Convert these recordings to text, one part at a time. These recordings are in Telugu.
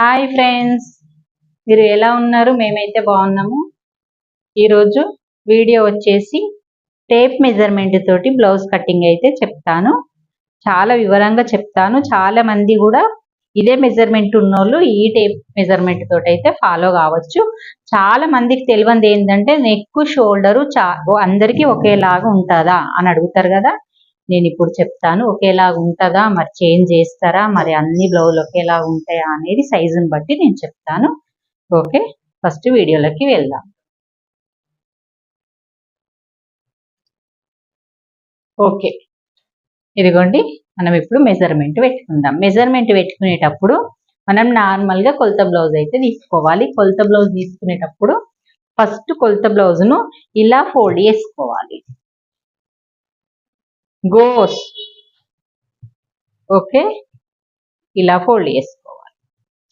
హాయ్ ఫ్రెండ్స్ మీరు ఎలా ఉన్నారు? మేమైతే బాగున్నాము. ఈరోజు వీడియో వచ్చేసి టేప్ మెజర్మెంట్ తోటి బ్లౌజ్ కటింగ్ అయితే చెప్తాను. చాలా వివరంగా చెప్తాను. చాలా మంది కూడా ఇదే మెజర్మెంట్ ఉన్నోళ్ళు ఈ టేప్ మెజర్మెంట్ తోటి అయితే ఫాలో కావచ్చు. చాలా మందికి తెలియంది ఏంటంటే నెక్ షోల్డరు చా అందరికీ ఒకేలాగా ఉంటుందా అని అడుగుతారు కదా. నేను ఇప్పుడు చెప్తాను. ఒకేలాగా ఉంటుందా? మరి చేంజ్ చేస్తారా? మరి అన్ని బ్లౌజులు ఒకేలాగా ఉంటాయా? అనేది సైజుని బట్టి నేను చెప్తాను. ఓకే? ఫస్ట్ వీడియోలోకి వెళ్దాం. ఓకే. ఇదిగోండి. మనం ఇప్పుడు మెజర్మెంట్ పెట్టుకుందాం. మెజర్మెంట్ పెట్టుకునేటప్పుడు మనం నార్మల్గా కొలత బ్లౌజ్ అయితే తీసుకోవాలి. కొలత బ్లౌజ్ తీసుకునేటప్పుడు ఫస్ట్ కొలత బ్లౌజ్ను ఇలా ఫోల్డ్ చేసుకోవాలి. గోస్ ఓకే ఇలా ఫోల్డ్ చేసుకోవాలి.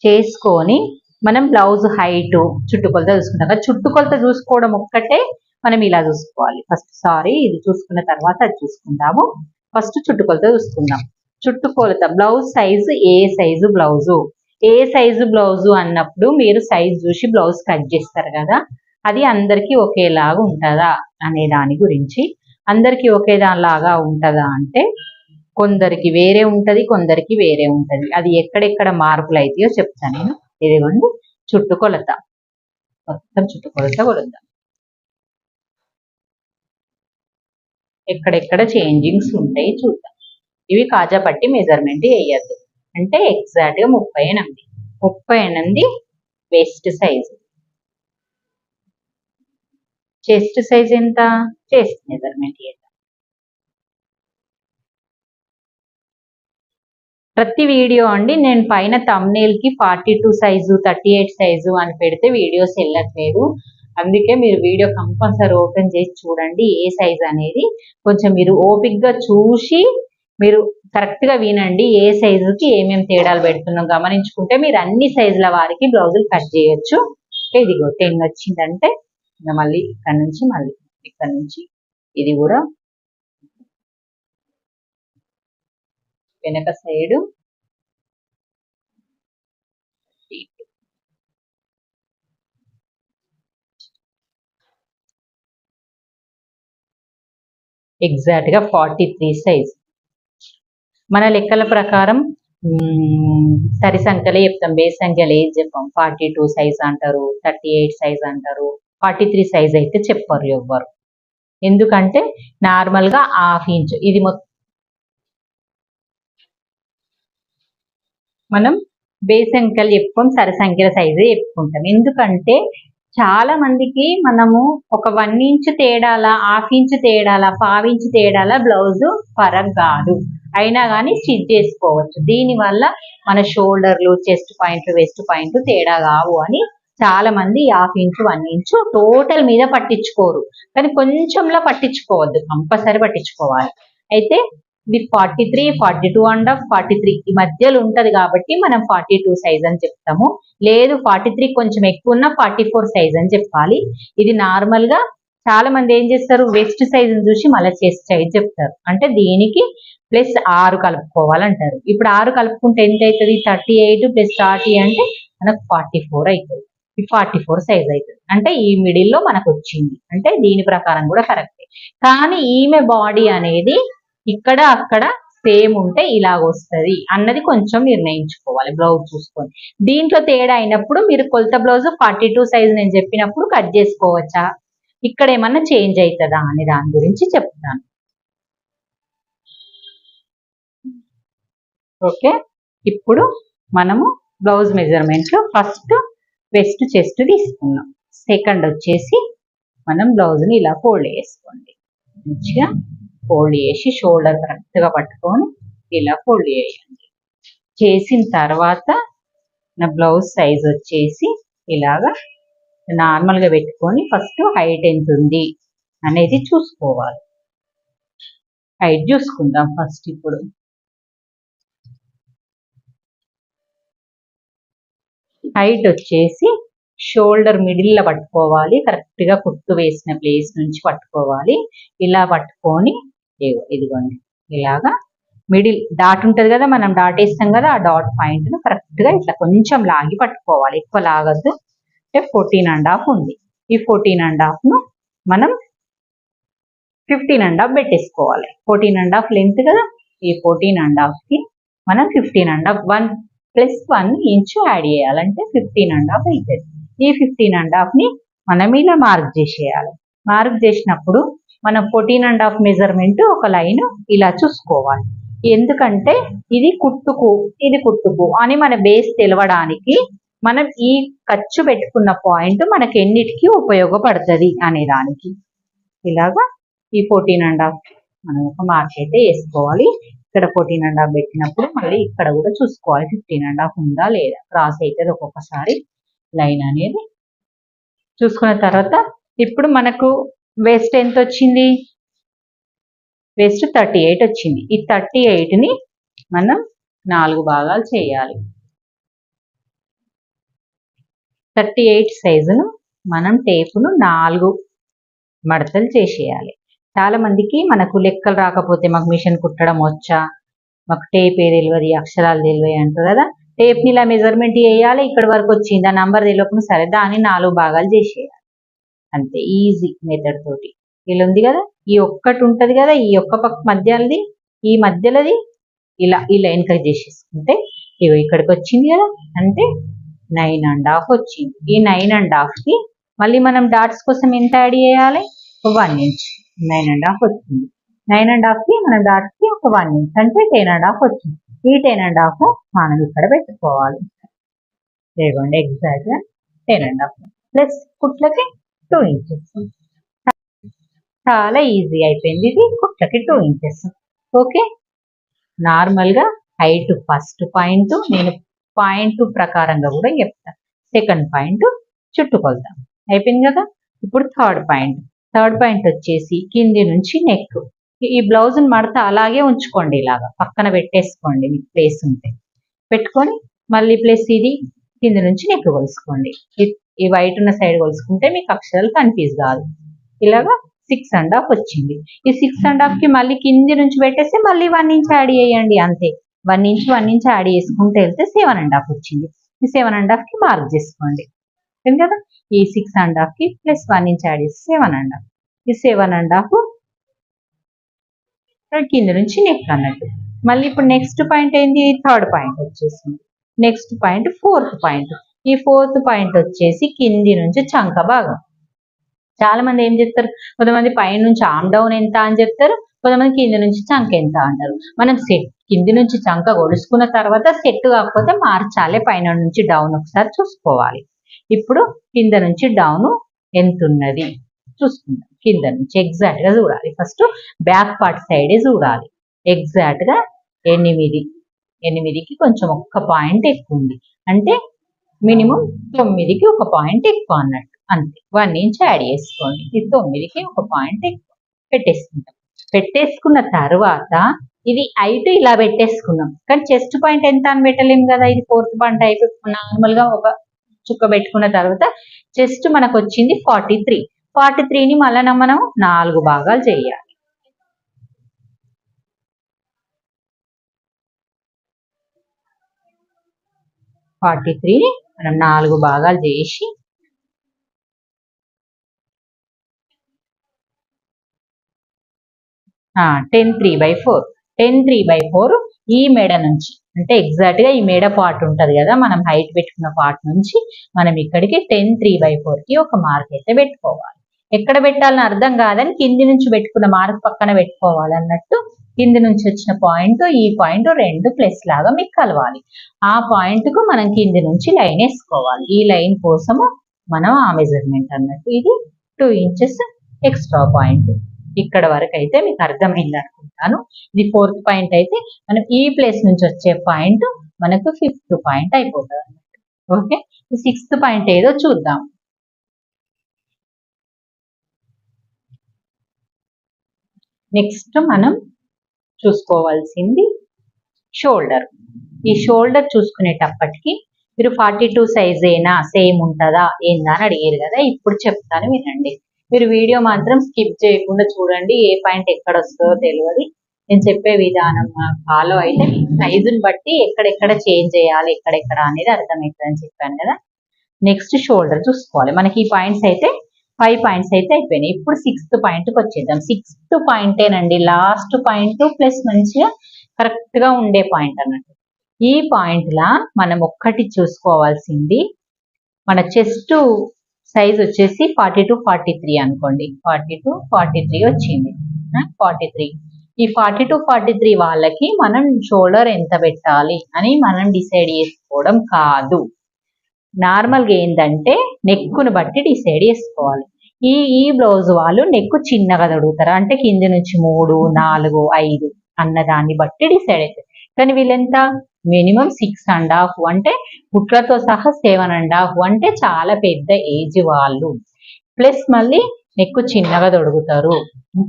చేసుకొని మనం బ్లౌజ్ హైట్ చుట్టుకొలత చూసుకుంటాం కదా చుట్టుకొలత చూసుకోవడం ఒక్కటే మనం ఇలా చూసుకోవాలి. ఫస్ట్ సారీ ఇది చూసుకున్న తర్వాత అది చూసుకుందాము. ఫస్ట్ చుట్టుకొలత చూసుకుందాం. చుట్టుకొలత బ్లౌజ్ సైజు ఏ సైజు బ్లౌజు ఏ సైజు బ్లౌజు అన్నప్పుడు మీరు సైజ్ చూసి బ్లౌజ్ కట్ చేస్తారు కదా అది అందరికీ ఒకేలాగా ఉంటుందా అనే దాని గురించి అందరికీ ఒకే దానిలాగా ఉంటుందా అంటే కొందరికి వేరే ఉంటది కొందరికి వేరే ఉంటది. అది ఎక్కడెక్కడ మార్పులు అయితాయో చెప్తాను నేను. ఇదిగోండి చుట్టుకొలత మొత్తం చుట్టుకొలత కొలుద్దాం. ఎక్కడెక్కడ చేంజింగ్స్ ఉంటాయి చూద్దాం. ఇవి కాజాపట్టి మెజర్మెంట్ వేయద్దు. అంటే ఎగ్జాక్ట్గా ముప్పై ఎనిమిది. ముప్పై ఎనిమిది వెస్ట్ సైజు. చెస్ట్ సైజ్ ఎంత? చెస్ట్ మెజర్మెంట్ ఎంత? ప్రతి వీడియో అండి నేను పైన thumbnail కి forty two size thirty eight size అని పెడితే వీడియోస్ వెళ్ళట్లేదు. అందుకే మీరు వీడియో కంపల్సరీ ఓపెన్ చేసి చూడండి ఏ సైజ్ అనేది. కొంచెం మీరు ఓపిక్గా చూసి మీరు కరెక్ట్గా వినండి ఏ సైజుకి ఏమేమి తేడాలు పెడుతున్నాం గమనించుకుంటే మీరు అన్ని సైజుల వారికి బ్లౌజులు కట్ చేయొచ్చు. ఇదిగో టెన్ వచ్చిందంటే ఇంకా మళ్ళీ ఇక్కడ నుంచి మళ్ళీ ఇక్కడ నుంచి. ఇది కూడా వెనక సైడ్. ఎగ్జాక్ట్గా ఫార్టీ త్రీ సైజ్ మన లెక్కల ప్రకారం సరి సంఖ్యలే చెప్తాం. బేస్ సంఖ్యలు ఏది చెప్పాం? ఫార్టీ టూ సైజ్ అంటారు థర్టీ ఎయిట్ సైజ్ అంటారు. ఫార్టీ త్రీ సైజ్ అయితే చెప్పారు ఎవ్వరు. ఎందుకంటే నార్మల్గా హాఫ్ ఇంచ్ ఇది మొత్తం మనం బేస్ సంఖ్యలు చెప్పుకోం సరసంఖ్యల సైజు సైజే చెప్పుకుంటాం. ఎందుకంటే చాలా మందికి మనము ఒక వన్ ఇంచ్ తేడాల హాఫ్ ఇంచ్ తేడాల పావు ఇంచ్ తేడాల బ్లౌజ్ ఫరక్ కాదు. అయినా కానీ స్టిచ్ చేసుకోవచ్చు. దీనివల్ల మన షోల్డర్లు చెస్ట్ పాయింట్ వెస్ట్ పాయింట్ తేడా కావు అని చాలా మంది half inch one inch total మీద పట్టించుకోరు. కానీ కొంచెంలో పట్టించుకోవద్దు కంపల్సరీ పట్టించుకోవాలి. అయితే ఇది forty three forty two and half forty three. ఈ మధ్యలో ఉంటది కాబట్టి మనం ఫార్టీ టూ సైజ్ అని చెప్తాము. లేదు ఫార్టీ త్రీ కొంచెం ఎక్కువ ఉన్న ఫార్టీ ఫోర్ సైజ్ అని చెప్పాలి. ఇది నార్మల్గా చాలా మంది ఏం చేస్తారు? వెస్ట్ సైజ్ చూసి మళ్ళీ చెస్ట్ సైజ్ చెప్తారు. అంటే దీనికి ప్లస్ ఆరు కలుపుకోవాలంటారు. ఇప్పుడు ఆరు కలుపుకుంటే ఎంత అవుతుంది? థర్టీ ఎయిట్ ప్లస్ థర్టీ అంటే మనకు ఫార్టీ ఫోర్ అవుతుంది. ఫార్టీ ఫోర్ సైజ్ అవుతుంది అంటే ఈ మిడిల్లో మనకు వచ్చింది అంటే దీని ప్రకారం కూడా కరెక్టే. కానీ ఈమె బాడీ అనేది ఇక్కడ అక్కడ సేమ్ ఉంటే ఇలాగ వస్తుంది అన్నది కొంచెం నిర్ణయించుకోవాలి బ్లౌజ్ చూసుకొని. దీంట్లో తేడా అయినప్పుడు మీరు కొలత బ్లౌజ్ ఫార్టీ టూ సైజ్ నేను చెప్పినప్పుడు కట్ చేసుకోవచ్చా? ఇక్కడ ఏమన్నా చేంజ్ అవుతుందా అని దాని గురించి చెప్తాను. ఓకే? ఇప్పుడు మనము బ్లౌజ్ మెజర్మెంట్లో ఫస్ట్ వెస్ట్ చెస్ట్ తీసుకున్నాం. సెకండ్ వచ్చేసి మనం బ్లౌజ్ని ఇలా ఫోల్డ్ చేసుకోండి. మంచిగా ఫోల్డ్ చేసి షోల్డర్ కరెక్ట్గా పట్టుకొని ఇలా ఫోల్డ్ చేయండి. చేసిన తర్వాత నా బ్లౌజ్ సైజ్ వచ్చేసి ఇలాగా నార్మల్గా పెట్టుకొని ఫస్ట్ హైట్ ఎంత ఉంది అనేది చూసుకోవాలి. హైట్ చూసుకుందాం ఫస్ట్ ఇప్పుడు. హైట్ వచ్చేసి షోల్డర్ మిడిల్లో పట్టుకోవాలి. కరెక్ట్గా కుట్టు వేసిన ప్లేస్ నుంచి పట్టుకోవాలి. ఇలా పట్టుకొని ఇదిగోండి. ఇలాగా మిడిల్ డాట్ ఉంటుంది కదా మనం డాట్ వేస్తాం కదా ఆ డాట్ పాయింట్ను కరెక్ట్గా ఇట్లా కొంచెం లాగి పట్టుకోవాలి. ఎక్కువ లాగద్దు. అంటే ఫోర్టీన్ అండ్ హాఫ్ ఉంది. ఈ ఫోర్టీన్ అండ్ హాఫ్ను మనం ఫిఫ్టీన్ అండ్ హాఫ్ పెట్టేసుకోవాలి. ఫోర్టీన్ అండ్ హాఫ్ లెంత్ కదా ఈ ఫోర్టీన్ అండ్ హాఫ్కి మనం fifteen and half one plus one inch add చేయాలంటే ఫిఫ్టీన్ అండ్ హాఫ్ అవుతుంది. ఈ ఫిఫ్టీన్ అండ్ హాఫ్ని మనం ఇలా మార్క్ చేసేయాలి. మార్క్ చేసినప్పుడు మనం ఫోర్టీన్ అండ్ హాఫ్ మెజర్మెంట్ ఒక లైన్ ఇలా చూసుకోవాలి. ఎందుకంటే ఇది కుట్టుకు ఇది కుట్టుకు అని మన బేస్ తెలవడానికి మనం ఈ ఖర్చు పెట్టుకున్న పాయింట్ మనకి ఎన్నిటికి ఉపయోగపడుతుంది అనే దానికి. ఇలాగా ఈ ఫోర్టీన్ అండ్ హాఫ్ మనం ఒక మార్క్ అయితే వేసుకోవాలి. ఇక్కడ ఫోర్టీన్ అండ్ హాఫ్ పెట్టినప్పుడు మళ్ళీ ఇక్కడ కూడా చూసుకోవాలి. ఫిఫ్టీన్ అండ్ హాఫ్ ఉందా లేదా? క్రాస్ అవుతుంది ఒక్కొక్కసారి. లైన్ అనేది చూసుకున్న తర్వాత ఇప్పుడు మనకు వేస్ట్ ఎంత వచ్చింది? వేస్ట్ థర్టీ ఎయిట్ వచ్చింది. ఈ థర్టీ ఎయిట్ని మనం నాలుగు భాగాలు చేయాలి. థర్టీ ఎయిట్ సైజును మనం టేపును నాలుగు మడతలు చేసేయాలి. చాలా మందికి మనకు లెక్కలు రాకపోతే మాకు మిషన్ కుట్టడం వచ్చా? మాకు టేప్ ఏ తెలియదు అక్షరాలు తెలియదు అంటారు కదా? టేప్ని ఇలా మెజర్మెంట్ చేయాలి ఇక్కడ వరకు వచ్చింది ఆ నంబర్ తెలియకుండా సరే దాన్ని నాలుగు భాగాలు చేసేయాలి. అంతే ఈజీ మెథడ్ తోటి. ఇలా ఉంది కదా? ఈ ఒక్కటి ఉంటుంది కదా ఈ ఒక్క పక్క మధ్యలోది ఈ మధ్యలోది ఇలా ఇలా వెనక చేసేసుకుంటే ఇగో ఇక్కడికి వచ్చింది కదా? అంటే నైన్ అండ్ హాఫ్ వచ్చింది. ఈ నైన్ అండ్ హాఫ్కి మళ్ళీ మనం డాట్స్ కోసం ఎంత యాడ్ చేయాలి? One inch nine and half వచ్చింది. నైన్ అండ్ హాఫ్కి మనం డాట్కి ఒక వన్ ఇంచ్ అంటే టెన్ అండ్ హాఫ్ వచ్చింది. ఈ టెన్ అండ్ హాఫ్ మనం ఇక్కడ పెట్టుకోవాలి. ఇదిగోండి ఎగ్జాక్ట్గా టెన్ అండ్ హాఫ్ ప్లస్ కుట్లకి టూ ఇంచెస్ చాలా ఈజీ అయిపోయింది ఇది. కుట్లకి టూ ఇంచెస్ ఓకే నార్మల్గా హైట్ ఫస్ట్ పాయింట్ నేను పాయింట్ ప్రకారంగా కూడా చెప్తాను సెకండ్ పాయింట్ చుట్టుకొలతాం అయిపోయింది కదా? ఇప్పుడు థర్డ్ పాయింట్ థర్డ్ పాయింట్ వచ్చేసి కింది నుంచి నెక్. ఈ బ్లౌజ్ని మడత అలాగే ఉంచుకోండి ఇలాగా. పక్కన పెట్టేసుకోండి మీకు ప్లేస్ ఉంటే. పెట్టుకొని మళ్ళీ ప్లేస్ ఇది కింది నుంచి నెక్ కొలుసుకోండి. ఈ- ఈ వైట్ ఉన్న సైడ్ కొలుసుకుంటే మీకు అక్షరాలు కన్ఫ్యూజ్ కాదు. ఇలాగా సిక్స్ అండ్ హాఫ్ వచ్చింది. ఈ సిక్స్ అండ్ హాఫ్కి మళ్ళీ కింది నుంచి పెట్టేస్తే మళ్ళీ వన్ ఇంచ్ యాడ్ చేయండి అంతే. One inch one inch add చేసుకుంటే వెళ్తే సెవెన్ అండ్ హాఫ్ వచ్చింది. ఈ సెవెన్ అండ్ హాఫ్కి మార్క్ చేసుకోండి. తెలియదు కదా? ఈ సిక్స్ అండ్ హాఫ్కి ప్లస్ వన్ ఇంచ్ యాడ్ చేసి సెవెన్ అండ్ హాఫ్ ఈ సెవెన్ అండ్ హాఫ్ కింద నుంచి నెక్ అన్నట్టు. మళ్ళీ ఇప్పుడు నెక్స్ట్ పాయింట్ ఏంది? థర్డ్ పాయింట్ వచ్చేసింది. నెక్స్ట్ పాయింట్ ఫోర్త్ పాయింట్ ఈ ఫోర్త్ పాయింట్ వచ్చేసి కింది నుంచి చంక భాగం. చాలా మంది ఏం చెప్తారు? కొంతమంది పైన నుంచి ఆమ్ డౌన్ ఎంత అని చెప్తారు? కొంతమంది కింది నుంచి చంక ఎంత అంటారు. మనం సెట్ కింది నుంచి చంక కొలుసుకున్న తర్వాత సెట్ కాకపోతే మార్చాలి పైన నుంచి డౌన్ ఒకసారి చూసుకోవాలి. ఇప్పుడు కింద నుంచి డౌన్ ఎంత ఉన్నది చూసుకుందాం. కింద నుంచి ఎగ్జాక్ట్గా చూడాలి. ఫస్ట్ బ్యాక్ పార్ట్ సైడే చూడాలి. ఎగ్జాక్ట్గా ఎనిమిది. ఎనిమిదికి కొంచెం ఒక్క పాయింట్ ఎక్కువ ఉంది. అంటే మినిమం తొమ్మిదికి ఒక పాయింట్ ఎక్కువ అన్నట్టు. అంతే. వన్ ఇంచ్ యాడ్ చేసుకోండి. ఇది తొమ్మిదికి ఒక పాయింట్ ఎక్కువ. పెట్టేసుకుంటాం పెట్టేసుకున్న తర్వాత ఇది హైట్ ఇలా పెట్టేసుకున్నాం. కానీ చెస్ట్ పాయింట్ ఎంత అని పెట్టలేము కదా? ఇది ఫోర్త్ పాయింట్ అయిపోయి నార్మల్గా ఒక చుక్క పెట్టుకున్న తర్వాత చెస్ట్ మనకు వచ్చింది ఫార్టీ త్రీ ఫార్టీ త్రీని మళ్ళా మనం నాలుగు భాగాలు చేయాలి. ఫార్టీ త్రీని మనం నాలుగు భాగాలు చేసి ten three by four ten three by four ఈ మెడ నుంచి. అంటే ఎగ్జాక్ట్గా ఈ మేడ పార్ట్ ఉంటది కదా మనం హైట్ పెట్టుకున్న పార్ట్ నుంచి మనం ఇక్కడికి టెన్ త్రీ బై ఫోర్కి ఒక మార్క్ అయితే పెట్టుకోవాలి. ఎక్కడ పెట్టాలని అర్థం కాదని కింది నుంచి పెట్టుకున్న మార్క్ పక్కన పెట్టుకోవాలి అన్నట్టు కింది నుంచి వచ్చిన పాయింట్ ఈ పాయింట్ రెండు ప్లస్ లాగా మీకు కలవాలి. ఆ పాయింట్కు మనం కింది నుంచి లైన్ వేసుకోవాలి. ఈ లైన్ కోసము మనం ఆ మెజర్మెంట్ అన్నట్టు ఇది టూ ఇంచెస్ ఎక్స్ట్రా పాయింట్ ఇక్కడ వరకు అయితే మీకు అర్థమైంది అనుకుంటాను ఇది ఫోర్త్ పాయింట్ అయితే మనం ఈ ప్లేస్ నుంచి వచ్చే పాయింట్ మనకు ఫిఫ్త్ పాయింట్ అయిపోతుంది ఓకే సిక్స్త్ పాయింట్ ఏదో చూద్దాం. నెక్స్ట్ మనం చూసుకోవాల్సింది షోల్డర్ ఈ షోల్డర్ చూసుకునేటప్పటికి మీరు ఫార్టీ టూ సైజ్ ఏనా సేమ్ ఉంటుందా ఏందా అని అడిగారు కదా ఇప్పుడు చెప్తాను వినండి. మీరు వీడియో మాత్రం స్కిప్ చేయకుండా చూడండి. ఏ పాయింట్ ఎక్కడ వస్తుందో తెలియదు నేను చెప్పే విధానం ఫాలో అయితే సైజుని బట్టి ఎక్కడెక్కడ చేంజ్ చేయాలి ఎక్కడెక్కడ అనేది అర్థమవుతుందని చెప్పాను కదా. నెక్స్ట్ షోల్డర్ చూసుకోవాలి. మనకి ఈ పాయింట్స్ అయితే ఫైవ్ పాయింట్స్ అయితే అయిపోయినాయి. ఇప్పుడు సిక్స్త్ పాయింట్కి వచ్చేద్దాం. సిక్స్త్ పాయింటేనండి. లాస్ట్ పాయింట్ ప్లస్ మంచిగా కరెక్ట్గా ఉండే పాయింట్ అన్నట్టు. ఈ పాయింట్ లా మనం ఒక్కటి చూసుకోవాల్సింది మన చెస్ట్ సైజ్ వచ్చేసి ఫార్టీ టు ఫార్టీ త్రీ అనుకోండి. ఫార్టీ టు ఫార్టీ త్రీ వచ్చింది. Forty three. ఈ ఫార్టీ టు ఫార్టీ త్రీ వాళ్ళకి మనం షోల్డర్ ఎంత పెట్టాలి అని మనం డిసైడ్ చేసుకోవడం కాదు. నార్మల్గా ఏంటంటే నెక్కును బట్టి డిసైడ్ చేసుకోవాలి. ఈ ఈ బ్లౌజ్ వాళ్ళు నెక్కు చిన్నగా తడుగుతారు? అంటే కింది నుంచి మూడు నాలుగు ఐదు అన్న దాన్ని బట్టి డిసైడ్ అవుతుంది కానీ వీళ్ళెంత? మినిమం సిక్స్ అండ్ హాఫ్ అంటే పుట్లతో సహా సెవెన్ అండ్ హాఫ్ అంటే చాలా పెద్ద ఏజ్ వాళ్ళు. ప్లస్ మళ్ళీ నెక్కు చిన్నగా తొడుగుతారు.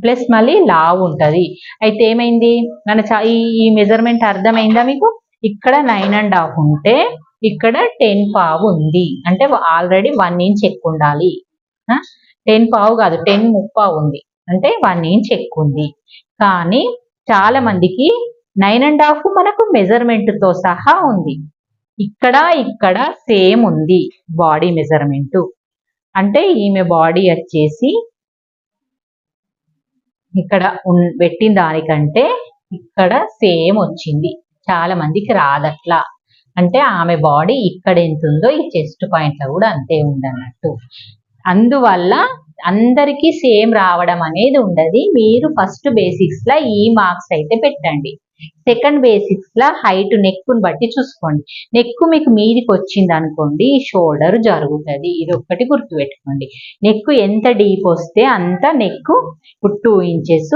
ప్లస్ మళ్ళీ లావు ఉంటుంది. అయితే ఏమైంది? మన ఈ ఈ మెజర్మెంట్ అర్థమైందా మీకు? ఇక్కడ నైన్ అండ్ హాఫ్ ఉంటే ఇక్కడ టెన్ పావు ఉంది. అంటే ఆల్రెడీ వన్ ఇంచ్ ఎక్కువ ఉండాలి. టెన్ పావు కాదు టెన్ ముప్పావు ఉంది. అంటే వన్ ఇంచ్ ఎక్కువ ఉంది. కానీ చాలా మందికి నైన్ అండ్ హాఫ్ మనకు మెజర్మెంట్తో సహా ఉంది. ఇక్కడ ఇక్కడ సేమ్ ఉంది బాడీ మెజర్మెంట్ అంటే ఈమె బాడీ వచ్చేసి ఇక్కడ పెట్టిన దానికంటే ఇక్కడ సేమ్ వచ్చింది. చాలా మందికి రాదట్లా. అంటే ఆమె బాడీ ఇక్కడ ఎంత ఉందో ఈ చెస్ట్ పాయింట్లో కూడా అంతే ఉందన్నట్టు. అందువల్ల అందరికీ సేమ్ రావడం అనేది ఉండదు. మీరు ఫస్ట్ బేసిక్స్లో ఈ మార్క్స్ అయితే పెట్టండి. సెకండ్ బేసిక్స్ లా హైట్ నెక్కుని బట్టి చూసుకోండి. నెక్కు మీకు మీదికి వచ్చింది అనుకోండి షోల్డర్ జరుగుతుంది. ఇది ఒక్కటి గుర్తుపెట్టుకోండి. నెక్కు ఎంత డీప్ వస్తే అంత నెక్కు ఇప్పుడు two inches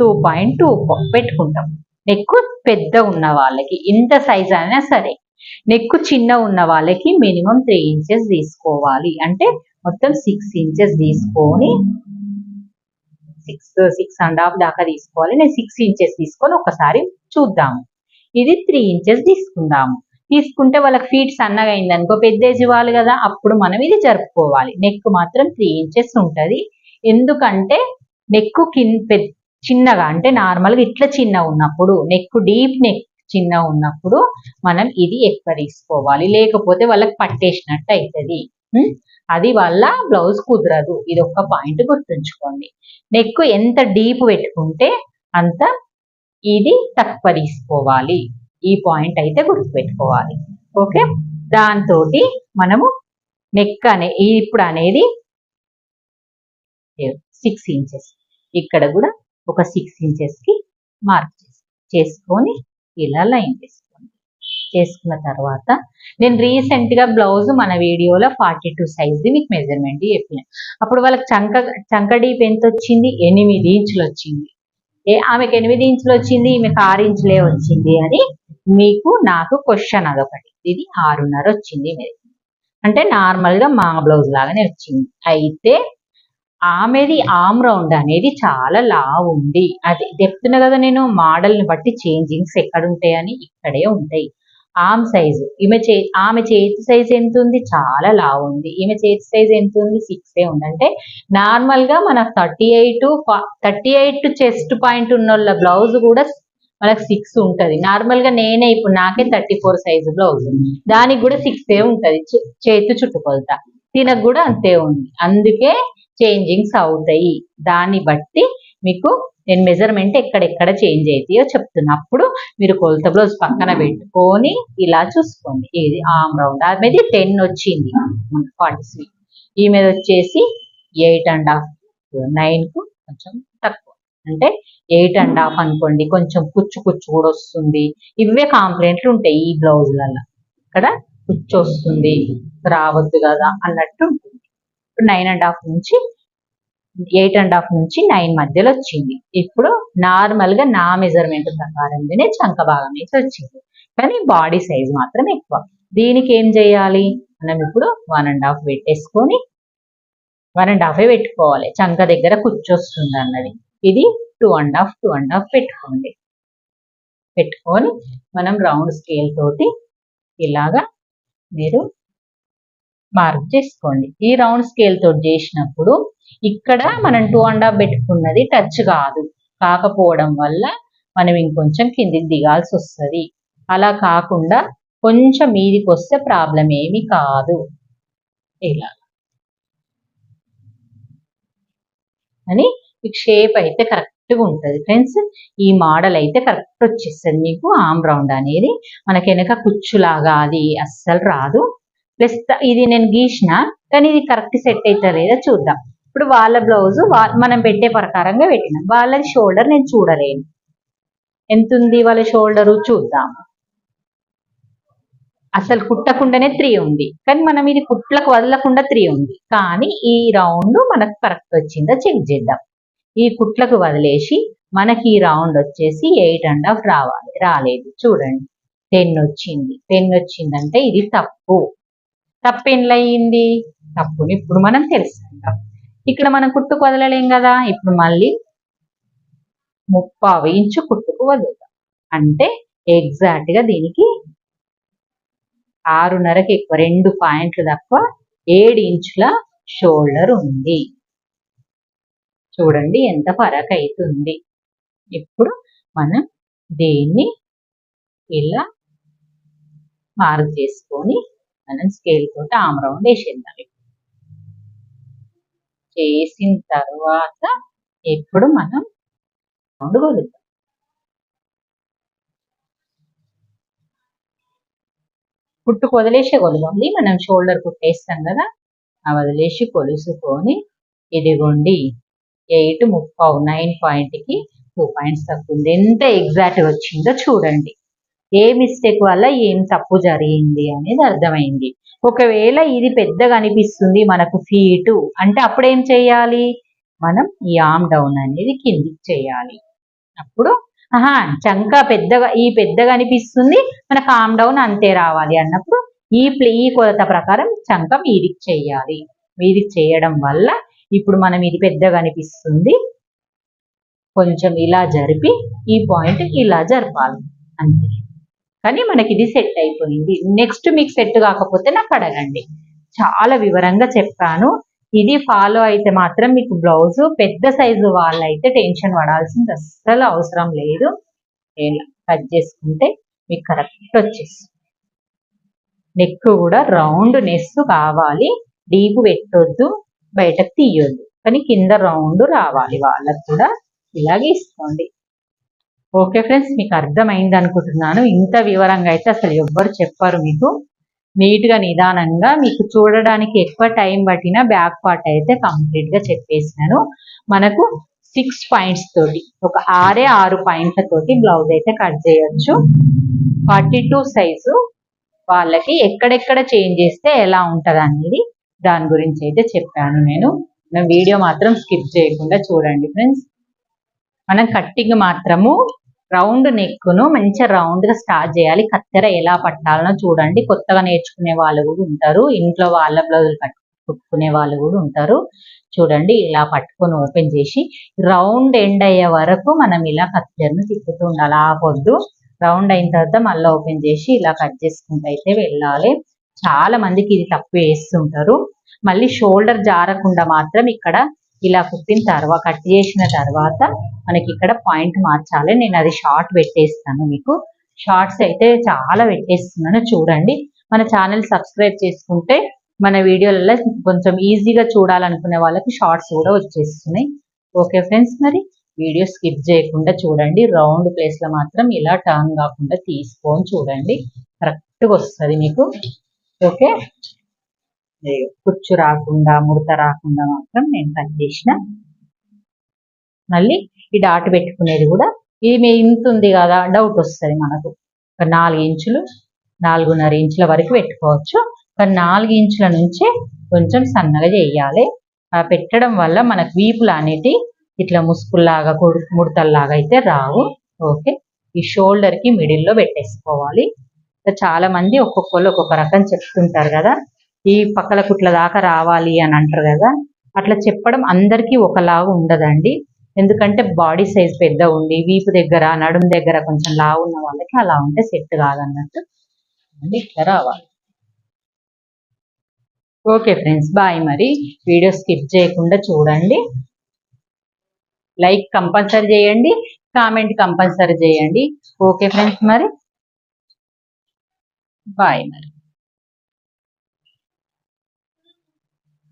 two point two పెట్టుకుంటాం. నెక్కు పెద్ద ఉన్న వాళ్ళకి ఎంత సైజ్ అయినా సరే. నెక్కు చిన్న ఉన్న వాళ్ళకి మినిమం త్రీ ఇంచెస్ తీసుకోవాలి. అంటే మొత్తం సిక్స్ ఇంచెస్ తీసుకొని సిక్స్ సిక్స్ అండ్ హాఫ్ దాకా తీసుకోవాలి. నేను సిక్స్ ఇంచెస్ తీసుకొని ఒకసారి చూద్దాము. ఇది త్రీ ఇంచెస్ తీసుకుందాము. తీసుకుంటే వాళ్ళకి ఫీట్ సన్నగా అయింది అనుకో పెద్ద ఏజ్ వాళ్ళు కదా అప్పుడు మనం ఇది జరుపుకోవాలి. నెక్ మాత్రం త్రీ ఇంచెస్ ఉంటుంది. ఎందుకంటే నెక్ కింద చిన్నగా అంటే నార్మల్గా ఇట్లా చిన్న ఉన్నప్పుడు నెక్ డీప్ నెక్ చిన్న ఉన్నప్పుడు మనం ఇది ఎక్కువ తీసుకోవాలి. లేకపోతే వాళ్ళకి పట్టేసినట్టు అవుతుంది అది వల్ల బ్లౌజ్ కుదరదు. ఇది ఒక్క పాయింట్ గుర్తుంచుకోండి. నెక్ ఎంత డీప్ పెట్టుకుంటే అంత ఇది తక్కువ తీసుకోవాలి ఈ పాయింట్ అయితే గుర్తుపెట్టుకోవాలి. ఓకే? దాంతో మనము నెక్ అనే ఇప్పుడు అనేది సిక్స్ ఇంచెస్ ఇక్కడ కూడా ఒక సిక్స్ ఇంచెస్కి మార్క్ చేసుకొని ఇలా లైన్ చేసుకోండి చేసుకున్న తర్వాత నేను రీసెంట్గా బ్లౌజ్ మన వీడియోలో ఫార్టీ టూ సైజ్ మీకు మెజర్మెంట్ చెప్పిన. అప్పుడు వాళ్ళకి చంక చంక డీప్ ఎంత వచ్చింది? ఎనిమిది ఇంచులు వచ్చింది. ఏ ఆమెకి ఎనిమిది ఇంచులు వచ్చింది? ఈమెకు ఆరు ఇంచులే వచ్చింది అని మీకు నాకు క్వశ్చన్ అదొకటి. ఇది ఆరున్నర వచ్చింది మీది అంటే నార్మల్గా మా బ్లౌజ్ లాగానే వచ్చింది. అయితే ఆమెది ఆమ్ రౌండ్ అనేది చాలా లావు ఉంది. అది చెప్తున్నా కదా నేను మోడల్ని బట్టి చేంజింగ్స్ ఎక్కడుంటాయని ఇక్కడే ఉంటాయి. Arm size. ఈమె చే ఆమె చేతి సైజ్ ఎంత ఉంది చాలా లావు ఉంది. ఈమె చేతి సైజ్ ఎంత ఉంది సిక్స్ ఏ ఉంది. అంటే నార్మల్గా మన thirty eight thirty eight chest point ఉన్న బ్లౌజ్ కూడా మనకు సిక్స్ ఉంటుంది. నార్మల్గా నేనే ఇప్పుడు నాకే థర్టీ ఫోర్ సైజు బ్లౌజ్ దానికి కూడా సిక్స్ ఏ ఉంటుంది. చే- చేతి చుట్టుకొలత. తినకు కూడా అంతే ఉంది. అందుకే చేంజింగ్స్ అవుతాయి. దాన్ని బట్టి మీకు నేను మెజర్మెంట్ ఎక్కడెక్కడ చేంజ్ అవుతాయో చెప్తున్నా. అప్పుడు మీరు కొలత బ్లౌజ్ పక్కన పెట్టుకొని ఇలా చూసుకోండి. ఇది ఆమ్ రౌండ్ ఆమెది టెన్ వచ్చింది. ఫార్టీ ఈ మీద వచ్చేసి ఎయిట్ అండ్ హాఫ్ నైన్కు కొంచెం తక్కువ. అంటే ఎయిట్ అండ్ హాఫ్ అనుకోండి. కొంచెం కుచ్చు కుచ్చు కూడా వస్తుంది. ఇవే కాంప్లైంట్లు ఉంటాయి ఈ బ్లౌజ్లలో ఇక్కడ కుచ్చు వస్తుంది. రావద్దు కదా అన్నట్టు ఉంటుంది. ఇప్పుడు నైన్ అండ్ హాఫ్ నుంచి ఎయిట్ అండ్ హాఫ్ నుంచి నైన్ మధ్యలో వచ్చింది. ఇప్పుడు నార్మల్గా నా మెజర్మెంట్ ప్రకారంగానే చంక భాగం అయితే వచ్చింది. కానీ బాడీ సైజ్ మాత్రం ఎక్కువ. దీనికి ఏం చేయాలి? మనం ఇప్పుడు వన్ అండ్ హాఫ్ పెట్టేసుకొని వన్ అండ్ హాఫే పెట్టుకోవాలి. చంక దగ్గర కూర్చొస్తుంది అన్నది. ఇది two and half two and half పెట్టుకోండి. పెట్టుకొని మనం రౌండ్ స్కేల్ తోటి ఇలాగా మీరు మార్క్ చేసుకోండి. ఈ రౌండ్ స్కేల్ తోటి చేసినప్పుడు ఇక్కడ మనం టూ అండ్ హాఫ్ పెట్టుకున్నది టచ్ కాదు. కాకపోవడం వల్ల మనం ఇంకొంచెం కిందికి దిగాల్సి వస్తుంది. అలా కాకుండా కొంచెం మీదికి వస్తే ప్రాబ్లం ఏమి కాదు. ఇలా. అని మీకు షేప్ అయితే కరెక్ట్గా ఉంటుంది. ఫ్రెండ్స్ ఈ మోడల్ అయితే కరెక్ట్ వచ్చేస్తుంది. మీకు ఆమ్ రౌండ్ అనేది మనకి వెనక కుచ్చులాగా అది అస్సలు రాదు. ప్లస్ ఇది నేను గీసిన కానీ ఇది కరెక్ట్ సెట్ అవుతుంది లేదా చూద్దాం. ఇప్పుడు వాళ్ళ బ్లౌజ్ మనం పెట్టే ప్రకారంగా పెట్టినాం. వాళ్ళది షోల్డర్ నేను చూడలేను. ఎంత ఉంది వాళ్ళ షోల్డరు చూద్దాం. అసలు కుట్టకుండానే త్రీ ఉంది. కానీ మనం ఇది కుట్లకు వదలకుండా త్రీ ఉంది. కానీ ఈ రౌండ్ మనకు కరెక్ట్ వచ్చిందా చెక్ చేద్దాం. ఈ కుట్లకు వదిలేసి మనకి ఈ రౌండ్ వచ్చేసి ఎయిట్ అండ్ హాఫ్ రావాలి. రాలేదు. చూడండి. టెన్ వచ్చింది. టెన్ వచ్చిందంటే ఇది తప్పు. తప్పు తప్పుని ఇప్పుడు మనం తెలుసుకుందాం ఇక్కడ మనం కుట్టుకు వదలలేం కదా? ఇప్పుడు మళ్ళీ ముప్పావు ఇంచు కుట్టుకు వదులుతాం. అంటే ఎగ్జాక్ట్గా దీనికి ఆరున్నరకి ఎక్కువ రెండు పాయింట్లు తక్కువ ఏడు ఇంచుల షోల్డర్ ఉంది. చూడండి ఎంత ఫరక్ అవుతుంది ఇప్పుడు మనం దీన్ని ఇలా మార్క్ చేసుకొని మనం స్కేల్ తోటి ఆమ్ రౌండ్ వేసేద్దాం చేసిన తర్వాత ఇప్పుడు మనం రౌండ్ కొలుద్దాం పుట్టు వదిలేసే కొలవాలి మనం షోల్డర్ కుట్టేస్తాం కదా ఆ వదిలేసి కొలుసుకొని ఇదిగోండి ఎయిట్ ముప్పావు నైన్ పాయింట్కి టూ పాయింట్స్ తక్కువ ఉంది. ఎంత ఎగ్జాక్ట్ వచ్చిందో చూడండి. ఏ మిస్టేక్ వల్ల ఏం తప్పు జరిగింది అనేది అర్థమైంది. ఒకవేళ ఇది పెద్దగా అనిపిస్తుంది మనకు ఫీటు అంటే అప్పుడు ఏం చేయాలి? మనం ఈ ఆమ్ డౌన్ అనేది కిందికి చేయాలి. అప్పుడు ఆహా చంక పెద్దగా ఈ పెద్దగా అనిపిస్తుంది మనకు ఆమ్ డౌన్ అంతే రావాలి అన్నప్పుడు ఈ ప్లే ఈ కొలత ప్రకారం చంక మీదికి చేయాలి. మీదికి చేయడం వల్ల ఇప్పుడు మనం ఇది పెద్దగా అనిపిస్తుంది. కొంచెం ఇలా జరిపి ఈ పాయింట్ ఇలా జరపాలి. అంతే. కానీ మనకి ఇది సెట్ అయిపోయింది. నెక్స్ట్ మీకు సెట్ కాకపోతే నాకు అడగండి. చాలా వివరంగా చెప్పాను ఇది ఫాలో అయితే మాత్రం మీకు బ్లౌజ్ పెద్ద సైజు వాళ్ళైతే టెన్షన్ పడాల్సింది అస్సలు అవసరం లేదు. కట్ చేసుకుంటే మీకు కరెక్ట్ వచ్చేసి నెక్ కూడా రౌండ్ నెస్ కావాలి. డీప్ పెట్టొద్దు బయటకు తీయొద్దు. కానీ కింద రౌండ్ రావాలి వాళ్ళకు కూడా. ఇలాగే ఇసుకోండి. ఓకే ఫ్రెండ్స్ మీకు అర్థమైంది అనుకుంటున్నాను. ఇంత వివరంగా అయితే అసలు ఎవ్వరు చెప్పారు మీకు. నీట్గా నిదానంగా మీకు చూడడానికి ఎక్కువ టైం పట్టిన బ్యాక్ పార్ట్ అయితే కంప్లీట్గా చెప్పేసినాను. మనకు సిక్స్ పాయింట్స్ తోటి ఒక ఆరే ఆరు పాయింట్ల తోటి బ్లౌజ్ అయితే కట్ చేయొచ్చు. ఫార్టీ టూ సైజు వాళ్ళకి ఎక్కడెక్కడ చేంజ్ చేస్తే ఎలా ఉంటుంది అనేది దాని గురించి అయితే చెప్పాను నేను. వీడియో మాత్రం స్కిప్ చేయకుండా చూడండి ఫ్రెండ్స్. మనం కట్టింగ్ మాత్రము రౌండ్ నెక్ను మంచిగా రౌండ్గా స్టార్ట్ చేయాలి. కత్తెర ఎలా పట్టాలనో చూడండి. కొత్తగా నేర్చుకునే వాళ్ళు కూడా ఉంటారు. ఇంట్లో వాళ్ళ బ్లౌజులు కుట్టుకునే వాళ్ళు కూడా ఉంటారు. చూడండి ఇలా పట్టుకొని ఓపెన్ చేసి రౌండ్ ఎండ్ అయ్యే వరకు మనం ఇలా కత్తెరను తిప్పుతూ ఉండాలి. ఆపొద్దు రౌండ్ అయిన తర్వాత మళ్ళీ ఓపెన్ చేసి ఇలా కట్ చేసుకుంటూ అయితే వెళ్ళాలి. చాలా మందికి ఇది తప్పు వేస్తుంటారు. మళ్ళీ షోల్డర్ జారకుండా మాత్రం ఇక్కడ ఇలా కుట్టిన తర్వాత కట్ చేసిన తర్వాత మనకి ఇక్కడ పాయింట్ మార్చాలి. నేను అది షార్ట్ పెట్టేస్తాను మీకు. షార్ట్స్ అయితే చాలా పెట్టేస్తున్నాను. చూడండి. మన ఛానల్ సబ్స్క్రైబ్ చేసుకుంటే మన వీడియోలలో కొంచెం ఈజీగా చూడాలనుకునే వాళ్ళకి షార్ట్స్ కూడా వచ్చేస్తున్నాయి. ఓకే ఫ్రెండ్స్ మరి వీడియో స్కిప్ చేయకుండా చూడండి. రౌండ్ ప్లేస్లో మాత్రం ఇలా టర్న్ కాకుండా తీసుకొని చూడండి. కరెక్ట్గా వస్తుంది మీకు. ఓకే? కుచ్చు రాకుండా ముడత రాకుండా మాత్రం నేను కట్ చేసిన. మళ్ళీ ఈ డాట్ పెట్టుకునేది కూడా ఇది ఇంత ఉంది కదా డౌట్ వస్తుంది మనకు. ఒక నాలుగు ఇంచులు నాలుగున్నర ఇంచుల వరకు పెట్టుకోవచ్చు. కానీ నాలుగు ఇంచుల నుంచే కొంచెం సన్నగా చేయాలి. పెట్టడం వల్ల మనకు వీపులు అనేటి ఇట్లా ముసుకుల్లాగా ముడతల్లాగా అయితే రావు. ఓకే? ఈ షోల్డర్కి మిడిల్లో పెట్టేసుకోవాలి చాలా మంది ఒక్కొక్కళ్ళు ఒక్కొక్క రకం చెప్తుంటారు కదా ఈ పక్కల కుట్ల దాకా రావాలి అని అంటారు కదా అట్లా చెప్పడం అందరికీ ఒకలాగా ఉండదండి. ఎందుకంటే బాడీ సైజ్ పెద్ద ఉండి వీపు దగ్గర నడుము దగ్గర కొంచెం లావు ఉన్న వాళ్ళకి అలా ఉంటే సెట్ కాదన్నట్టు ఇట్లా రావాలి. ఓకే ఫ్రెండ్స్ బాయ్ మరి. వీడియో స్కిప్ చేయకుండా చూడండి. లైక్ కంపల్సరీ చేయండి కామెంట్ కంపల్సరీ చేయండి. ఓకే ఫ్రెండ్స్ మరి. బాయ్ మరి.